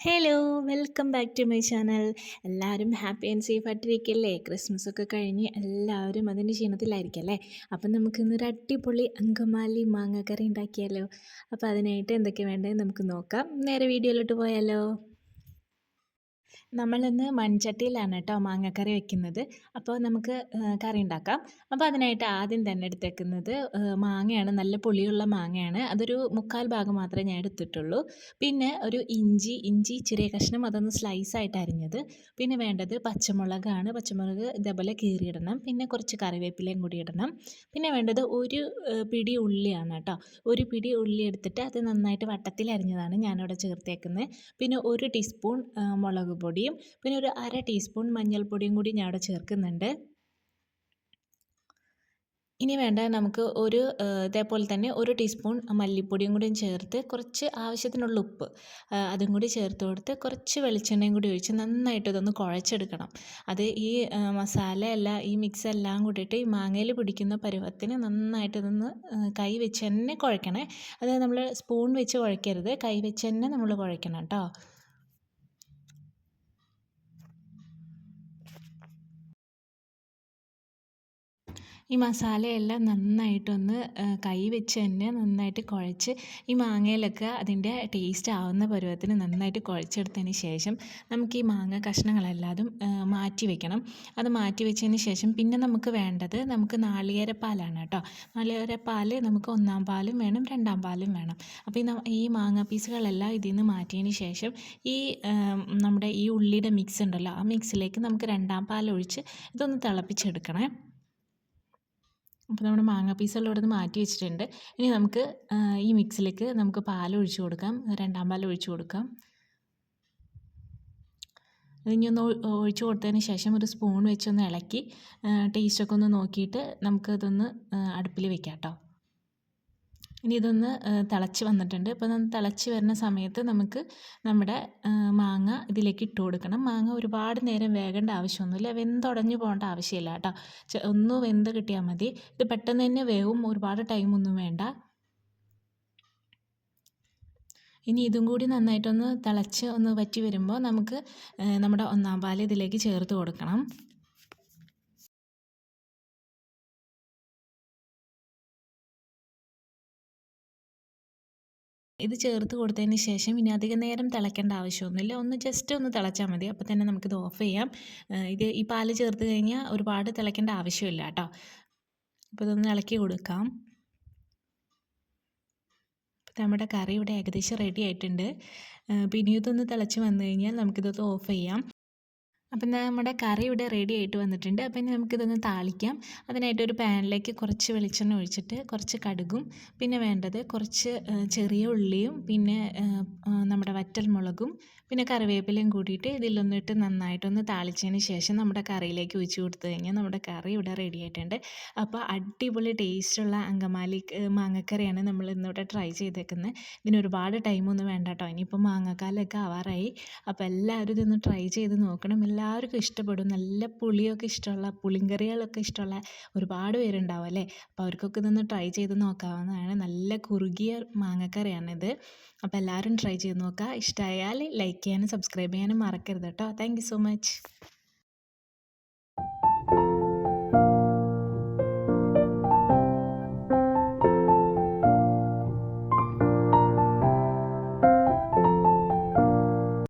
Hello welcome back to my channel എല്ലാവരും happy and safe ആയിട്ടിരിക്കല്ലേ? Christmas ഒക്കെ കഴിഞ്ഞ് എല്ലാവരും അതിന്റെ ക്ഷീണത്തിലായിരിക്കും അല്ലേ? അപ്പം നമുക്ക് ഇന്നൊരു അടിപൊളി അങ്കമാലി മാങ്ങക്കറി ഉണ്ടാക്കിയാലോ? അപ്പോൾ അതിനായിട്ട് എന്തൊക്കെ വേണ്ടത് നമുക്ക് നോക്കാം. നേരെ വീഡിയോയിലോട്ട് പോയാലോ? നമ്മളിന്ന് മൺചട്ടിയിലാണ് കേട്ടോ മാങ്ങക്കറി വെക്കുന്നത്. അപ്പോൾ നമുക്ക് കറി ഉണ്ടാക്കാം. അപ്പോൾ അതിനായിട്ട് ആദ്യം തന്നെ എടുത്തേക്കുന്നത് മാങ്ങയാണ്. നല്ല പുളിയുള്ള മാങ്ങയാണ്. അതൊരു മുക്കാൽ ഭാഗം മാത്രമേ ഞാൻ എടുത്തിട്ടുള്ളൂ. പിന്നെ ഒരു ഇഞ്ചി ഇഞ്ചി ചെറിയ കഷ്ണം അതൊന്ന് സ്ലൈസ് ആയിട്ട് അരിഞ്ഞത്. പിന്നെ വേണ്ടത് പച്ചമുളകാണ്. പച്ചമുളക് ഇതേപോലെ കീറിയിടണം. പിന്നെ കുറച്ച് കറിവേപ്പിലയും കൂടി ഇടണം. പിന്നെ വേണ്ടത് ഒരു പിടി ഉള്ളിയാണ് കേട്ടോ. ഒരു പിടി ഉള്ളി എടുത്തിട്ട് അത് നന്നായിട്ട് വട്ടത്തിൽ അരിഞ്ഞതാണ് ഞാനിവിടെ ചേർത്തേക്കുന്നത്. പിന്നെ ഒരു ടീസ്പൂൺ മുളക് പൊടി. പൊടിയും പിന്നെ ഒരു അര ടീസ്പൂൺ മഞ്ഞൾപ്പൊടിയും കൂടി ഞാൻ അവിടെ ചേർക്കുന്നുണ്ട്. ഇനി വേണ്ട നമുക്ക് ഒരു ഇതേപോലെ തന്നെ ഒരു ടീസ്പൂൺ മല്ലിപ്പൊടിയും കൂടി ചേർത്ത് കുറച്ച് ആവശ്യത്തിനുള്ള ഉപ്പ് അതും കൂടി ചേർത്ത് കൊടുത്ത് കുറച്ച് വെളിച്ചെണ്ണയും കൂടി ഒഴിച്ച് നന്നായിട്ട് ഇതൊന്ന് കുഴച്ചെടുക്കണം. അത് ഈ മസാല എല്ലാം ഈ മിക്സ് എല്ലാം കൂടിയിട്ട് ഈ മാങ്ങയിൽ പിടിക്കുന്ന പരുവത്തിന് നന്നായിട്ട് ഇതൊന്ന് കൈ വെച്ച് തന്നെ കുഴക്കണേ അത് നമ്മൾ സ്പൂൺ വെച്ച് കുഴക്കരുത് കൈ വെച്ച് തന്നെ നമ്മൾ കുഴക്കണം കേട്ടോ. ഈ മസാലയെല്ലാം നന്നായിട്ടൊന്ന് കൈ വെച്ച് തന്നെ നന്നായിട്ട് കുഴച്ച് ഈ മാങ്ങയിലൊക്കെ അതിന്റെ ടേസ്റ്റ് ആവുന്ന പരുവത്തിന് നന്നായിട്ട് കുഴച്ചെടുത്തതിന് ശേഷം നമുക്ക് ഈ മാങ്ങ കഷ്ണങ്ങളെല്ലാതും മാറ്റി വെക്കണം. അത് മാറ്റി വെച്ചതിന് ശേഷം പിന്നെ നമുക്ക് വേണ്ടത് നമുക്ക് നാളികേരപ്പാലാണ് കേട്ടോ. നാളികേരപ്പാൽ നമുക്ക് ഒന്നാം പാലും വേണം രണ്ടാം പാലും വേണം. അപ്പോൾ ഈ മാങ്ങ പീസുകളെല്ലാം ഇതിൽ നിന്ന് മാറ്റിയതിന് ശേഷം ഈ നമ്മുടെ ഈ ഉള്ളിയുടെ മിക്സ് ഉണ്ടല്ലോ ആ മിക്സിലേക്ക് നമുക്ക് രണ്ടാം പാൽ ഒഴിച്ച് ഇതൊന്ന് തിളപ്പിച്ചെടുക്കണേ. അപ്പോൾ നമ്മുടെ മാങ്ങ പീസുള്ള ഇവിടെ നിന്ന് മാറ്റി വെച്ചിട്ടുണ്ട്. ഇനി നമുക്ക് ഈ മിക്സിലേക്ക് നമുക്ക് പാൽ ഒഴിച്ച് കൊടുക്കാം. രണ്ടാം പാൽ ഒഴിച്ചു കൊടുക്കാം. ഇനി ഒന്ന് ഒഴിച്ച് കൊടുത്തതിന് ശേഷം ഒരു സ്പൂൺ വെച്ചൊന്ന് ഇളക്കി ടേസ്റ്റൊക്കെ ഒന്ന് നോക്കിയിട്ട് നമുക്ക് ഇതൊന്ന് അടുപ്പിൽ വെക്കാം കേട്ടോ. ഇനി ഇതൊന്ന് തിളച്ച് വന്നിട്ടുണ്ട്. അപ്പോൾ ഒന്ന് തിളച്ച് വരുന്ന സമയത്ത് നമുക്ക് നമ്മുടെ മാങ്ങ ഇതിലേക്ക് ഇട്ട് കൊടുക്കണം. മാങ്ങ ഒരുപാട് നേരം വേകേണ്ട ആവശ്യമൊന്നുമില്ല. വെന്തുടഞ്ഞു പോകേണ്ട ആവശ്യമില്ല കേട്ടോ. ഒന്ന് വെന്ത് കിട്ടിയാൽ മതി. ഇത് പെട്ടെന്ന് തന്നെ വേവും. ഒരുപാട് ടൈമൊന്നും വേണ്ട. ഇനി ഇതും കൂടി നന്നായിട്ടൊന്ന് തിളച്ച് ഒന്ന് വറ്റി വരുമ്പോൾ നമുക്ക് നമ്മുടെ ഒന്നാം പാൽ ഇതിലേക്ക് ചേർത്ത് കൊടുക്കണം. ഇത് ചേർത്ത് കൊടുത്തതിന് ശേഷം ഇനി അധികം നേരം തിളയ്ക്കേണ്ട ആവശ്യമൊന്നുമില്ല. ഒന്ന് ജസ്റ്റ് ഒന്ന് തിളച്ചാൽ മതി. അപ്പോൾ തന്നെ നമുക്കിത് ഓഫ് ചെയ്യാം. ഇത് ഈ പാൽ ചേർത്ത് കഴിഞ്ഞാൽ ഒരുപാട് തിളയ്ക്കേണ്ട ആവശ്യമില്ല കേട്ടോ. അപ്പോൾ ഇതൊന്ന് ഇളക്കി കൊടുക്കാം. നമ്മുടെ കറി ഇവിടെ ഏകദേശം റെഡി ആയിട്ടുണ്ട്. പിന്നെ ഇതൊന്ന് തിളച്ച് വന്നു കഴിഞ്ഞാൽ നമുക്കിതൊന്ന് ഓഫ് ചെയ്യാം. അപ്പം നമ്മുടെ കറി ഇവിടെ റെഡി ആയിട്ട് വന്നിട്ടുണ്ട്. അപ്പം ഇനി നമുക്കിതൊന്ന് താളിക്കാം. അതിനായിട്ട് ഒരു പാനിലേക്ക് കുറച്ച് വെളിച്ചെണ്ണ ഒഴിച്ചിട്ട് കുറച്ച് കടുകും പിന്നെ വേണ്ടത് കുറച്ച് ചെറിയ ഉള്ളിയും പിന്നെ നമ്മുടെ വറ്റൽ മുളകും പിന്നെ കറിവേപ്പിലയും കൂട്ടിയിട്ട് ഇതിലൊന്നിട്ട് നന്നായിട്ടൊന്ന് താളിച്ചതിന് ശേഷം നമ്മുടെ കറിയിലേക്ക് ഒഴിച്ച് കൊടുത്തു കഴിഞ്ഞാൽ നമ്മുടെ കറി ഇവിടെ റെഡി ആയിട്ടുണ്ട്. അപ്പോൾ അടിപൊളി ടേസ്റ്റുള്ള അങ്കമാലി മാങ്ങക്കറിയാണ് നമ്മൾ ഇന്നിവിടെ ട്രൈ ചെയ്തേക്കുന്നത് ഇതിന് ഒരുപാട് ടൈമൊന്നും വേണ്ട കേട്ടോ. ഇനിയിപ്പോൾ മാങ്ങക്കാലൊക്കെ ആവാറായി. അപ്പോൾ എല്ലാവരും ഇതൊന്ന് ട്രൈ ചെയ്ത് നോക്കണം. എല്ലാവർക്കും ഇഷ്ടപ്പെടും. നല്ല പുളിയൊക്കെ ഇഷ്ടമുള്ള പുളിങ്കറികളൊക്കെ ഇഷ്ടമുള്ള ഒരുപാട് പേരുണ്ടാവും അല്ലേ? അപ്പോൾ അവർക്കൊക്കെ ഇതൊന്ന് ട്രൈ ചെയ്ത് നോക്കാവുന്നതാണ്. നല്ല കുറുകിയ മാങ്ങക്കറിയാണിത്. അപ്പോൾ എല്ലാവരും ട്രൈ ചെയ്ത് നോക്കുക. ഇഷ്ടമായാൽ ലൈക്ക് ചെയ്യാനും സബ്സ്ക്രൈബ് ചെയ്യാനും മറക്കരുത് കേട്ടോ. Thank so much